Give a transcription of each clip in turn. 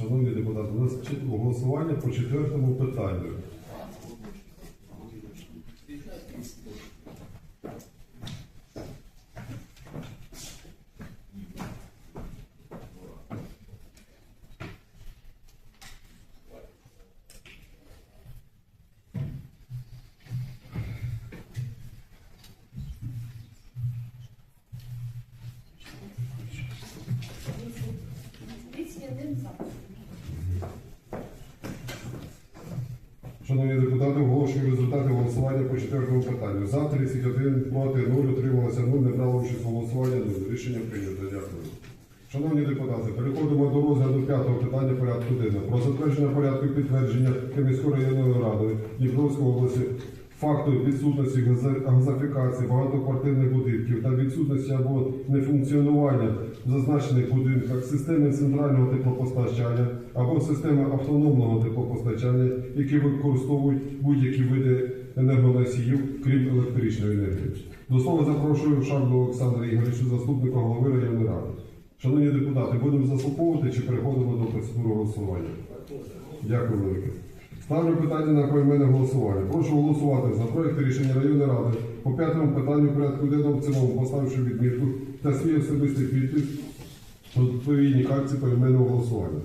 Шановні депутати, у нас голосування по четвертому питанню. Шановні депутати, оголошую результати голосування по четвертому питанню. За 31, проти 0, утрималося 0, не брало участь голосування. голосуванні 0. Рішення прийнято. Дякую. Шановні депутати, переходимо до розгляду п'ятого питання порядку денного. Про затвердження порядку підтвердження Кримської районної ради Дніпровської області факту відсутності газифікації багатоквартирних будинків та відсутності або нефункціонування в зазначених будинках системи центрального теплопостачання або системи автономного теплопостачання, які використовують будь-які види енергоносіїв, крім електричної енергії. До слова запрошую Шаблу Олександра Ігоровича, заступника голови районної ради. Шановні депутати, будемо заслуховувати чи переходимо до процедури голосування? Дякую велике. Ставлю питання на поіменне голосування. Прошу голосувати за проєкт рішення районної ради по п'ятому питанню порядку денного в цілому, поставивши відмітку та свій особистий підпис у відповідній карті поіменного голосування.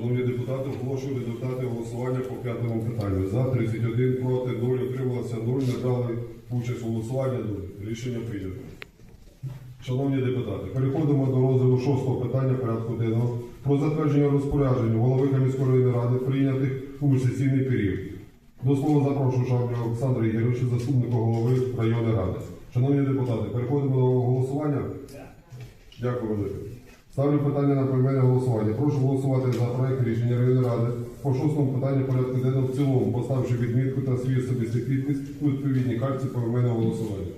Шановні депутати, оголошую результати голосування по п'ятому питанню. За 31, проти 0, утрималося 0, не брали участь у голосуванні 0. Рішення прийнято. Шановні депутати, переходимо до розгляду шостого питання порядку денного про затвердження розпоряджень голови районної ради прийнятих у сесійний період. До слова запрошую Шаблю Олександра Ігоровича, заступника голови районної ради. Шановні депутати, переходимо до голосування. Дякую велике. Ставлю питання на поіменне голосування. Прошу голосувати за проект рішення районної ради по шостому питанню порядку денного в цілому, поставивши відмітку та свій особистий підпис у відповідній карті поіменного голосування.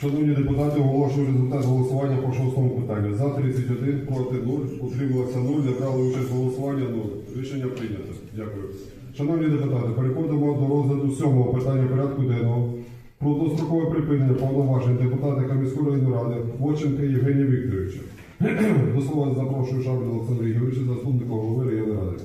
Шановні депутати, оголошую результат голосування по шостому питанню. За 31, проти 0, утрималося 0, не брали участь в голосуванні 0. Рішення прийнято. Дякую. Шановні депутати, переходимо до розгляду сьомого питання порядку денного про дострокове припинення повноважень депутата районної ради Воченка Євгенія Вікторовича. До слова запрошую Шаблю Олександра Ігоровича, заступника голови районної ради.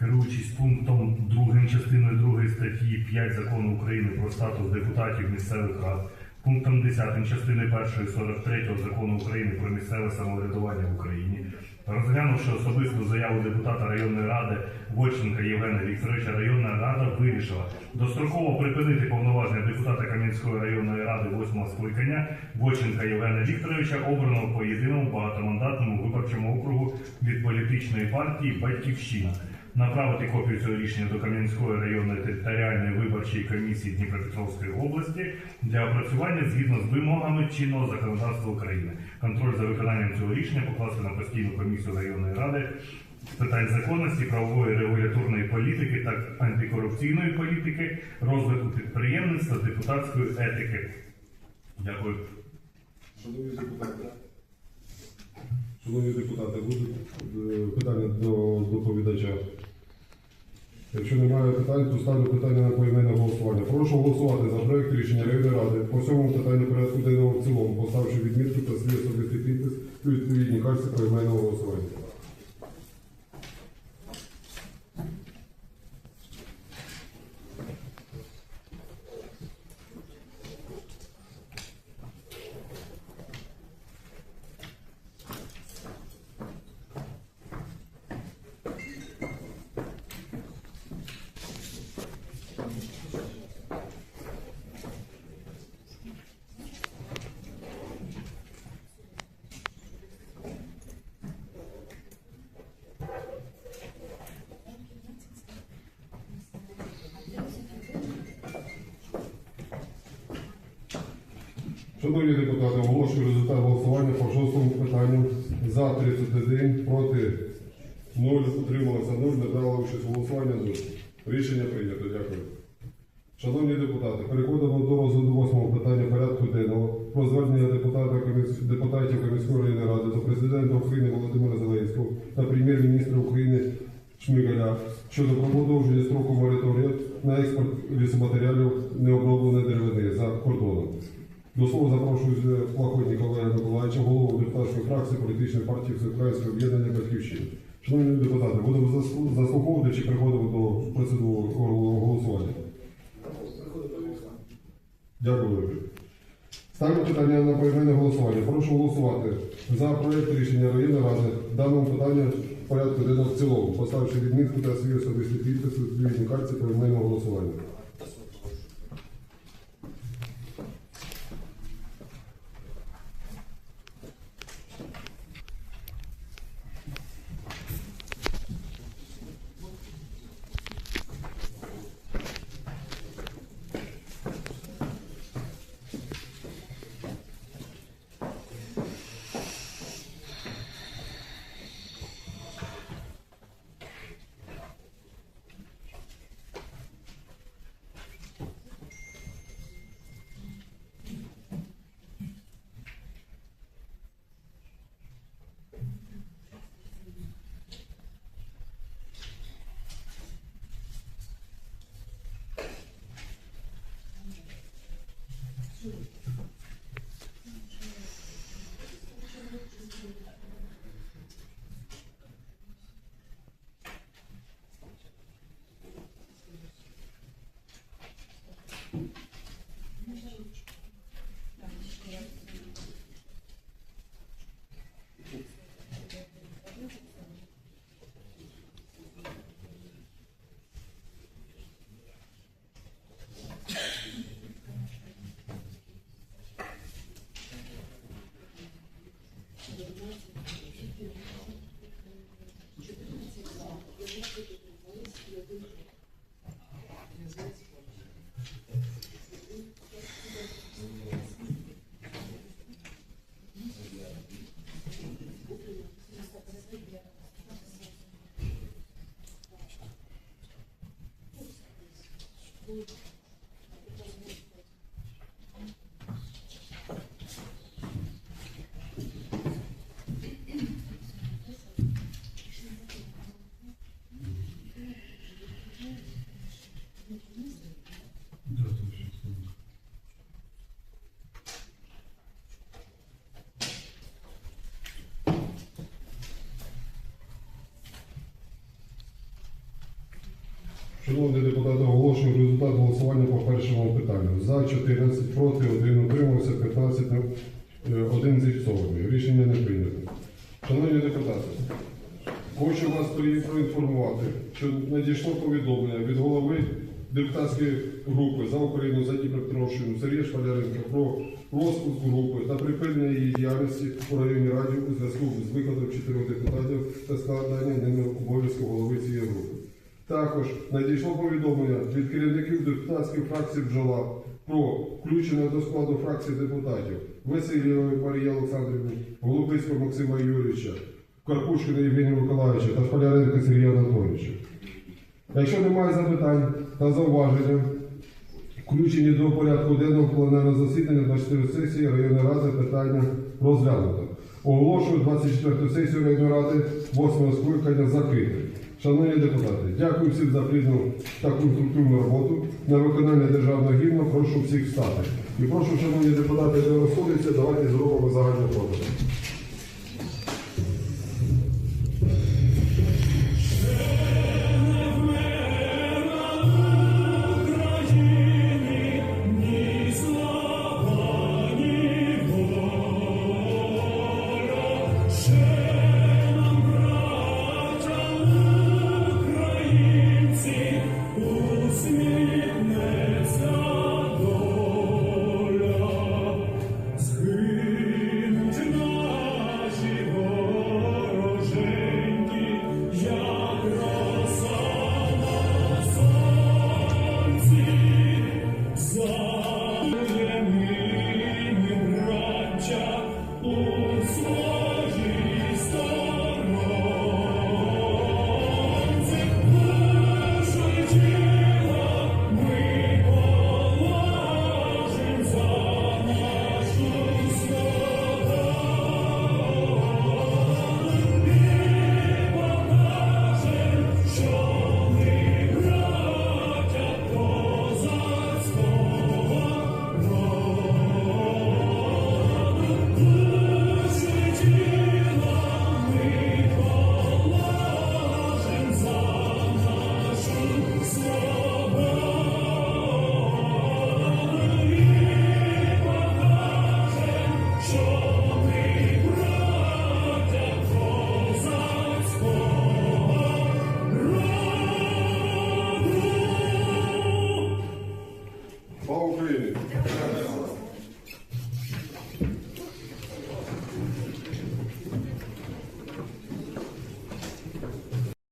Керуючись пунктом 2 частиною 2 статті 5 закону України про статус депутатів місцевих рад, пунктом 10 частини 1 43 закону України про місцеве самоврядування в Україні, розглянувши особисту заяву депутата районної ради Вольченка Євгена Вікторовича, районна рада вирішила достроково припинити повноваження депутата Кам'янської районної ради 8 скликання Вольченка Євгена Вікторовича, обраного по єдиному багатомандатному виборчому округу від політичної партії Батьківщина. Направити копію цього рішення до Кам'янської районної територіальної виборчої комісії Дніпропетровської області для опрацювання згідно з вимогами чинного законодавства України. Контроль за виконанням цього рішення покласти на постійну комісію районної ради з питань законності, правової регуляторної політики та антикорупційної політики, розвитку підприємництва, депутатської етики. Дякую. Шановні депутати, шановні депутати, будуть е, питання до доповідача. Якщо немає питань, то ставлю питання на поіменне голосування. Прошу голосувати за проект рішення районної ради по цьому питанню порядку денного в цілому, поставивши відмітку та свій особистий підпис у відповідній карці поіменного голосування. Шановні депутати, оголошую результат голосування по шостому питанню. За 31, проти 0, утрималося 0, не брала участь у голосуванні 0. Рішення прийнято. Дякую. Шановні депутати, переходимо до розгляду восьмого питання порядку денного про звернення депутатів Комісської районної ради до президента України Володимира Зеленського та прем'єр-міністра України Шмигаля щодо продовження строку мораторію на експорт лісоматеріалів необробленої деревини за кордоном. До слова запрошую Плахотника Олега Миколаївича, голову депутатської фракції політичної партії Всеукраїнського об'єднання Батьківщини. Шановні депутати, будемо зас- заслуховувати чи переходимо до процедури голосування? Дякую. Ставлю питання на поіменне голосування. Прошу голосувати за проект рішення районної ради даному в порядку денного в цілому, поставивши відмітку та свій особистий підпис у відповідній карті поіменного голосування. Шановні депутати, оголошую результат голосування по першому питанню. За 14, проти 1, утримався 15, е, один зіпсований. Рішення не прийнято. Шановні депутати, хочу вас проінформувати, що надійшло повідомлення від голови депутатської групи за Україну за Дніпропетровщину Сергія Шпаляренка про розпуск групи та припинення її діяльності у районній раді у зв'язку з викладом чотирьох депутатів та складанням ними обов'язку голови цієї групи. Також надійшло повідомлення від керівників депутатських фракцій бджола про включення до складу фракції депутатів Васильєвої Марії Олександрівни, Голубицького Максима Юрійовича, Карпушкина Євгенія Миколаївича та Шпаляренка Сергія Анатолійовича. Якщо немає запитань та зауваження, Включені до порядку денного пленарного засідання 24 сесії районної ради питання розглянуто. Оголошую 24 сесію районної ради 8 скликання закритою. Шановні депутати, дякую всім за плідну та конструктивну роботу. На виконання державного гімна прошу всіх встати. І прошу, шановні депутати, не розходитися, давайте зробимо загальну фото.